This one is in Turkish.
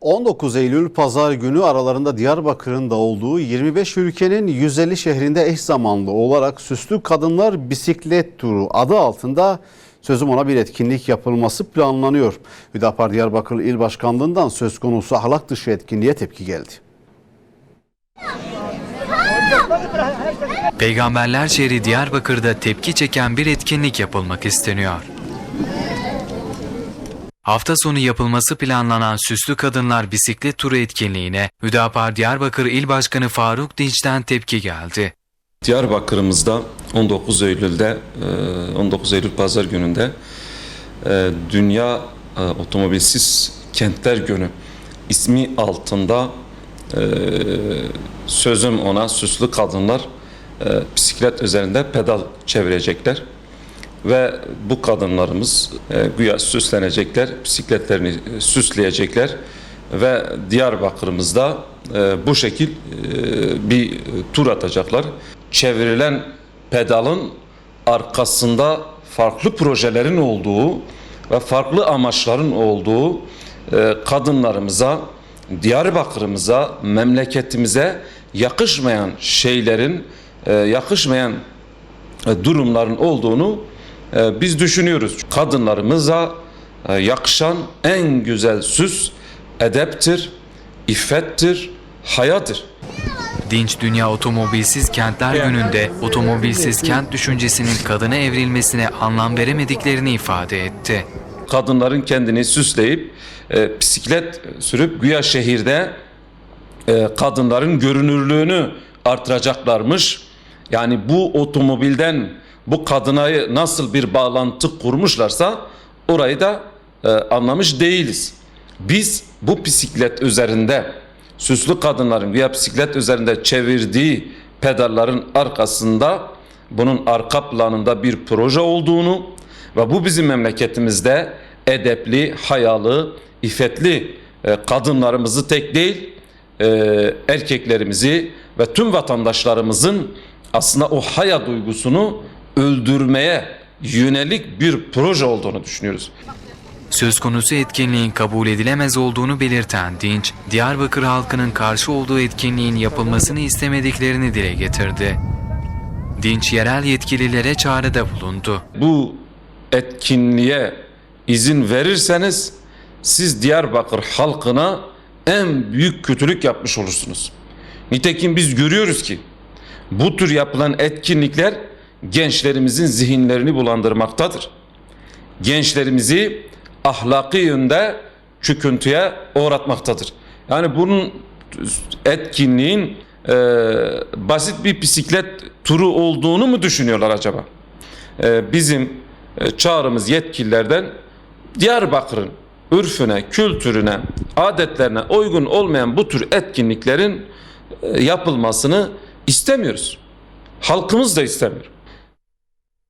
19 Eylül Pazar günü aralarında Diyarbakır'ın da olduğu 25 ülkenin 150 şehrinde eş zamanlı olarak Süslü Kadınlar Bisiklet Turu adı altında sözüm ona bir etkinlik yapılması planlanıyor. Hüdapar Diyarbakır İl Başkanlığı'ndan söz konusu ahlak dışı etkinliğe tepki geldi. Peygamberler şehri Diyarbakır'da tepki çeken bir etkinlik yapılmak isteniyor. Hafta sonu yapılması planlanan Süslü Kadınlar Bisiklet Turu etkinliğine Hüdapar Diyarbakır İl Başkanı Faruk Dinç'ten tepki geldi. Diyarbakır'ımızda 19 Eylül'de e, 19 Eylül Pazar gününde e, Dünya e, Otomobilsiz Kentler Günü ismi altında e, sözüm ona süslü kadınlar e, bisiklet üzerinde pedal çevirecekler ve bu kadınlarımız e, güya süslenecekler, bisikletlerini e, süsleyecekler ve Diyarbakır'ımızda e, bu şekil e, bir tur atacaklar. Çevrilen pedalın arkasında farklı projelerin olduğu ve farklı amaçların olduğu e, kadınlarımıza, Diyarbakır'ımıza, memleketimize yakışmayan şeylerin, e, yakışmayan e, durumların olduğunu biz düşünüyoruz. Kadınlarımıza e, yakışan en güzel süs edeptir, iffettir, hayadır. Dinç Dünya Otomobilsiz Kentler Günü'nde otomobilsiz kent düşüncesinin kadına evrilmesine anlam veremediklerini ifade etti. Kadınların kendini süsleyip e, bisiklet sürüp güya şehirde e, kadınların görünürlüğünü artıracaklarmış. Yani bu otomobilden bu kadınayı nasıl bir bağlantı kurmuşlarsa orayı da e, anlamış değiliz. Biz bu bisiklet üzerinde süslü kadınların güya bisiklet üzerinde çevirdiği pedalların arkasında bunun arka planında bir proje olduğunu ve bu bizim memleketimizde edepli, hayalı, iffetli e, kadınlarımızı tek değil e, erkeklerimizi ve tüm vatandaşlarımızın aslında o haya duygusunu öldürmeye yönelik bir proje olduğunu düşünüyoruz. Söz konusu etkinliğin kabul edilemez olduğunu belirten Dinç, Diyarbakır halkının karşı olduğu etkinliğin yapılmasını istemediklerini dile getirdi. Dinç yerel yetkililere çağrıda bulundu. Bu etkinliğe izin verirseniz siz Diyarbakır halkına en büyük kötülük yapmış olursunuz. Nitekim biz görüyoruz ki bu tür yapılan etkinlikler gençlerimizin zihinlerini bulandırmaktadır. Gençlerimizi ahlaki yönde çöküntüye uğratmaktadır. Yani bunun etkinliğin e, basit bir bisiklet turu olduğunu mu düşünüyorlar acaba? E, bizim e, çağrımız yetkililerden Diyarbakır'ın ürfüne, kültürüne, adetlerine uygun olmayan bu tür etkinliklerin e, yapılmasını istemiyoruz. Halkımız da istemiyor.